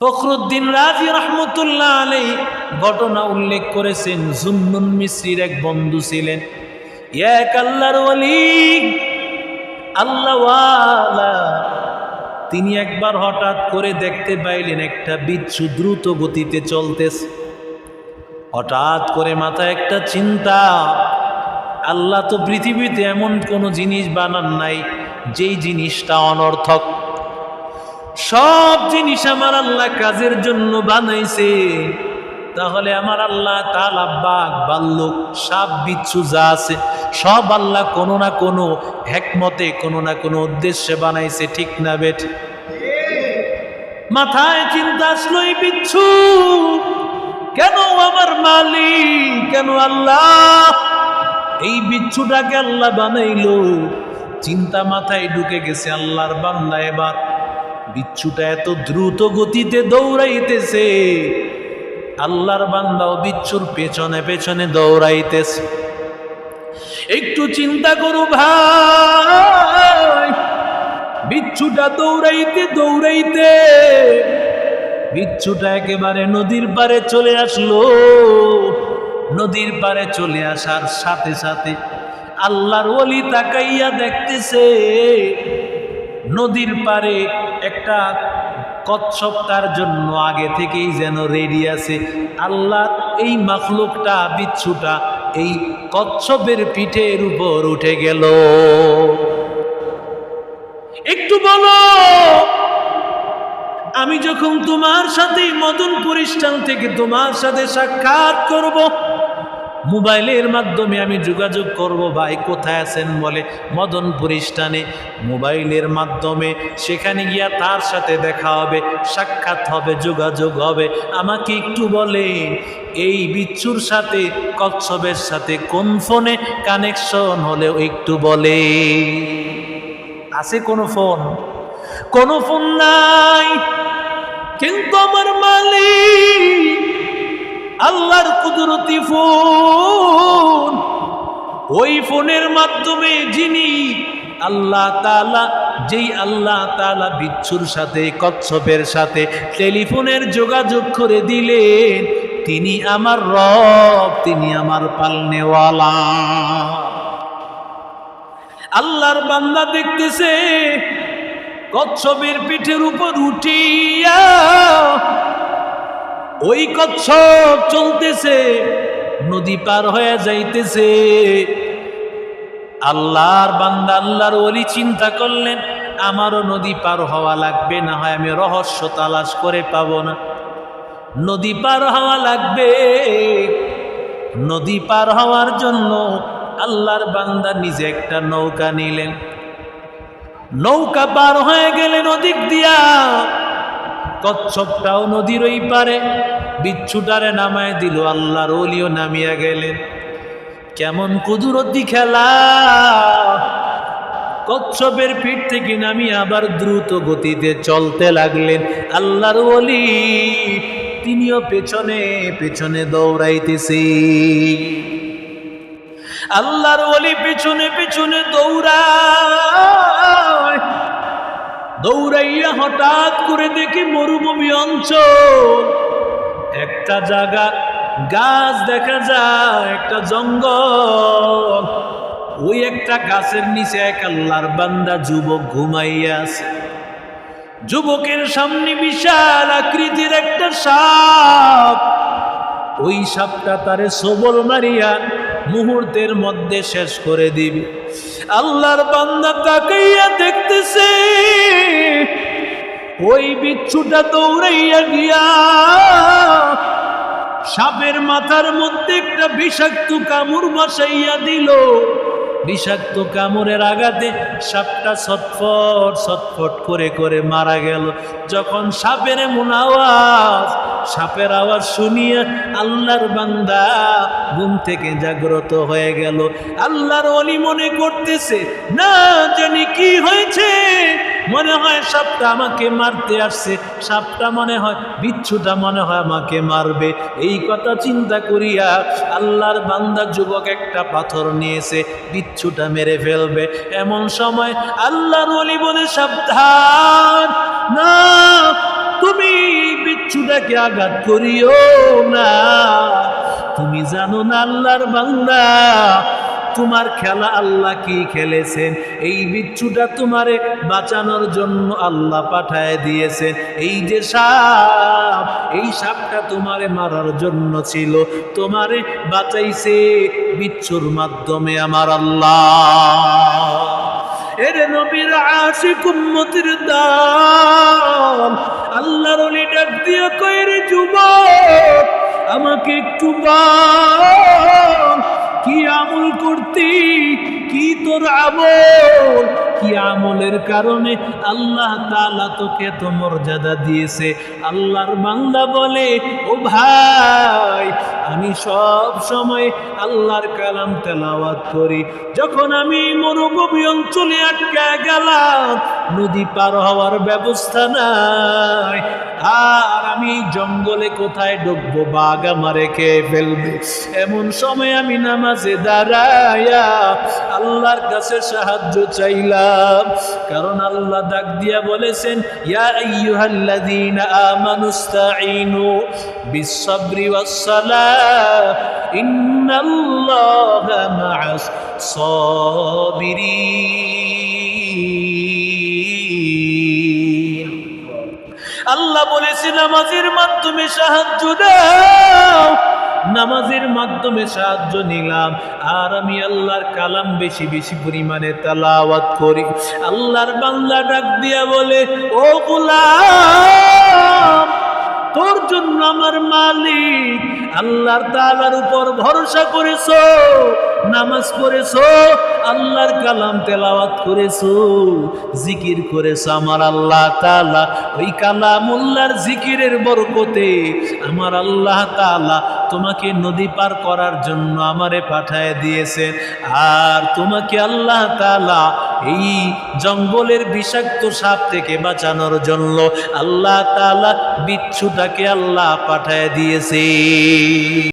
ফখরুদ্দিন রাজি রহমতুল্লাহ আলাই ঘটনা উল্লেখ করেছেন জুন্নুন মিশ্রির এক বন্ধু ছিলেন। এক আল্লাহর আল্লাহওয়ালা। তিনি একবার হঠাৎ করে দেখতে পাইলেন একটা বিচ্ছু দ্রুত গতিতে চলতেছে। হঠাৎ করে মাথায় একটা চিন্তা, আল্লাহ তো পৃথিবীতে এমন কোনো জিনিস বানান নাই, যেই জিনিসটা অনর্থক। সব জিনিস আমার আল্লাহ কাজের জন্য বানাইছে। তাহলে আমার আল্লাহ তালা বাঘ বাল্লুক সাপ বিচ্ছু যা আছে, সব আল্লাহ কোনো না কোনো হেকমতে, কোনো না কোনো উদ্দেশ্যে বানাইছে, ঠিক না বেঠ? মাথায় চিন্তা আসলো এই বিচ্ছু। কেন আমার মালিক? কেন আল্লাহ? এই বিচ্ছুটাকে আল্লাহ বানাইল। চিন্তা মাথায় ঢুকে গেছে আল্লাহর বান্দা এবার। বিচ্ছুটা এত দ্রুত গতিতে দৌড়াইতেছে। আল্লাহর বান্দাও বিচ্ছুর পেছনে পেছনে দৌড়াইতেছে। একটু চিন্তা করু ভাই। বিচ্ছুটা দৌড়াইতে দৌড়াইতে বিচ্ছুটা একেবারে নদীর পারে চলে আসলো। নদীর পারে চলে আসার সাথে সাথে আল্লাহর ওলি তাকাইয়া দেখতেছে নদীর পারে একটা কচ্ছপ তার জন্য আগে থেকেই যেন রেডি আছে। আল্লাহ এই মাখলুকটা, বিচ্ছুটা এই কচ্ছপের পিঠের উপর উঠে গেল। একটু বলো, আমি যখন তোমার সাথে মদন স্থান থেকে তোমার সাথে সাক্ষাৎ করব মোবাইলের মাধ্যমে আমি যোগাযোগ করব, ভাই, কোথায় আছেন? বলে মদন স্থানে। মোবাইলের মাধ্যমে সেখানে গিয়া তার সাথে দেখা হবে, সাক্ষাৎ হবে, যোগাযোগ হবে। আমাকে একটু বলে, এই বিচ্ছুর সাথে, কচ্ছপের সাথে কোন ফোনে কানেকশন হলেও একটু বলে। আছে কোনো ফোন? কোনো ফোন নাই। কিন্তু আমার মালিক আল্লাহর কুদরতি ফোন, ওই ফোনের মাধ্যমে যিনি আল্লাহ তালা যেই আল্লাহ তালা বিচ্ছুর সাথে, কচ্ছপের সাথে টেলিফোনের যোগাযোগ করে দিলেন, তিনি আমার রব, তিনি আমার পালনেওয়ালা। আল্লাহর বান্দা দেখতেছে, কচ্ছপের পিঠের উপর উঠিয়া ওই কচ্ছপ চলতেছে, নদী পার হয়ে যাইতেছে। আল্লাহর বান্দা, আল্লাহর ওলি চিন্তা করলেন, আমারও নদী পার হওয়া লাগবে, না হয় আমি রহস্য তালাশ করে পাব না। নদী পার হওয়া লাগবে। নদী পার হওয়ার জন্য আল্লাহর বান্দা নিজে একটা নৌকা নিলেন। নৌকা পার হয়ে গেলেন ওদিক দিয়া। কচ্ছপটাও নদীর ওই পারে। বিচ্ছুটারে নামায় দিল আল্লাহর ওলিও নামিয়া গেলেন। কেমন কুদুরতি খেলা। কচ্ছপের পিঠ থেকে নামিয়ে আবার দ্রুত গতিতে চলতে লাগলেন আল্লাহর ওলি। তিনিও পেছনে পেছনে দৌড়াইতেছি আল্লাহর ওলি পেছনে পেছনে দৌড়ায়। দৌড়াইয়া হঠাৎ করে দেখি মরুভূমি অঞ্চল। একটা জায়গা গাছ দেখা যায়, একটা জঙ্গল। ওই একটা গাছের নিচে এক আল্লাহর বান্দা যুবক ঘুমাইয়া আছে। যুবকের সামনে বিশাল আকৃতির একটা সাপ। ওই সাপটা তারে সবল মারিয়া মুহূর্তের মধ্যে শেষ করে দিবে। আল্লাহর বান্দা তাকাইয়া দেখতেছে, ওই বিচ্ছুটা দৌড়াইয়া গিয়া সাপের মাথার মধ্যে একটা বিষাক্ত কামড় বসাইয়া দিল। বিষাক্ত কামড়ের আঘাতে সাপটা ছটফট ছটফট করে করে মারা গেল। যখন সাপের এমন আওয়াজ, সাপের আওয়াজ শুনিয়ে আল্লাহর বান্দা ঘুম থেকে জাগ্রত হয়ে গেল। আল্লাহর অলি মনে করতেছে, না জানি কি হয়েছে। মনে হয় সাপটা আমাকে মারতে আসছে। সাপটা মনে হয়, বিচ্ছুটা মনে হয় আমাকে মারবে। এই কথা চিন্তা করিয়া আল্লাহর বান্দা যুবক একটা পাথর নিয়েছে, বিচ্ছুটা মেরে ফেলবে। এমন সময় আল্লাহর অলি বলে, সাবধান, না, তুমি বিচ্ছুটাকে আঘাত করিও না। তুমি জানো না আল্লাহর বান্দা? তোমার খেলা আল্লাহ কি খেলেছেন? এই বিচ্ছুটা তোমারে বাঁচানোর জন্য আল্লাহ পাঠায় দিয়েছেন। এই যে সাপ, এই সাপটা তোমারে মারার জন্য ছিল, তোমারে বাঁচাইছে বিচ্ছুর মাধ্যমে আমার আল্লাহ। এরে নবীর আশিক উম্মতির দাম আল্লাহর ডাক দিয়ে কইরে যুবক আমাকে একটু কি আমল করতি, কি তোর আমল? কি আমলের কারণে আল্লাহ তালা তোকে এত মর্যাদা দিয়েছে? আল্লাহর বান্দা বলে, ও ভাই আমি সব সময় আল্লাহর কালাম তেলাওয়াত করি। যখন আমি মরুভূমি অঞ্চলে আটকা গেলাম, নদী পার হওয়ার ব্যবস্থা নাই। আর আমি জঙ্গলে কোথায় ঢুকবো বাঘ আমারে খেয়ে ফেলবে? এমন সময় আমি নামাজে দাঁড়ায়া আল্লাহর কাছে সাহায্য চাইলাম। কারণ আল্লাহ ডাক দিয়া বলেছেন, ইয়া আইয়ুহাল্লাযীনা আমানুস্তাঈনু বিস-সাবরি ওয়াস-সালাহ ইন্নাল্লাহা মা'আস সাবিরিন। আল্লাহ বলেছে, নামাজের মাধ্যমে সাহায্য দাও। নামাজের মাধ্যমে সাহায্য নিলাম। আর আমি আল্লাহর কালাম বেশি বেশি পরিমাণে তালাওয়াত করি। আল্লাহর বাংলা ডাক দিয়া বলে, ও গোলাম তোর জন্য আমার মালিক। আল্লাহর তালার উপর ভরসা করেছ, নামাজ করেছ আল্লাহর কালাম তেলাওয়াত করেছ, জিকির করেছ। আমার আল্লাহ তালা ওই কালাম উল্লার জিকিরের বরকতে আমার আল্লাহ তাআলা তোমাকে নদী পার করার জন্য আমারে পাঠায় দিয়েছেন আর তোমাকে আল্লাহ তালা এই জঙ্গলের বিষাক্ত সাপ থেকে বাঁচানোর জন্য আল্লাহ তালা বিচ্ছুটাকে আল্লাহ পাঠায় দিয়েছে।